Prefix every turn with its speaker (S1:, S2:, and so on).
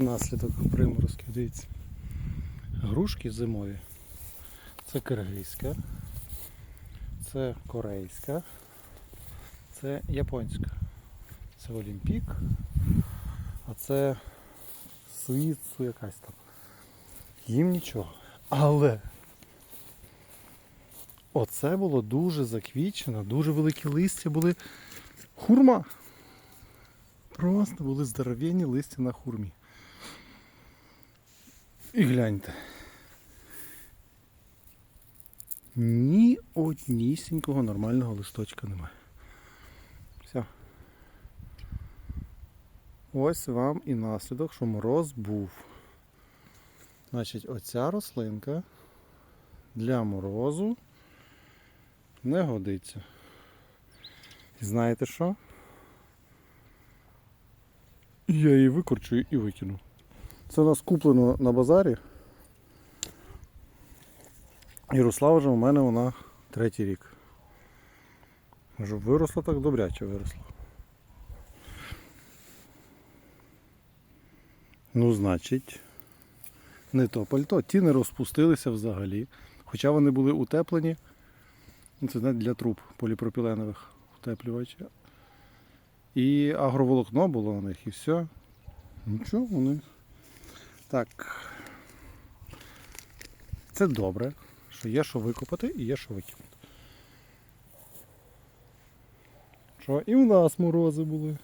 S1: Наслідок приморозків, дивіться. Грушки зимові. Це киргизька, це корейська, це японська. Це Олімпік, а це суїцу якась там. Їм нічого. Але оце було дуже заквічено, дуже великі листя були. Хурма. Просто були здоровенні листя на хурмі. І гляньте. Ні однісінького нормального листочка немає. Все. Ось вам і наслідок, що мороз був. Значить, оця рослинка для морозу не годиться. І знаєте що? Я її викорчу і викину. Це у нас куплено на базарі. І росла вже у мене вона третій рік. Може виросла так добряче виросла. Ну, значить, не то пальто. Ті не розпустилися взагалі. Хоча вони були утеплені. Ну, Це не для труб поліпропіленових утеплювачів. І агроволокно було у них і все. Нічого, вони. Так. Це добре, що є що викопати і є що викинути. Що і в нас морози були.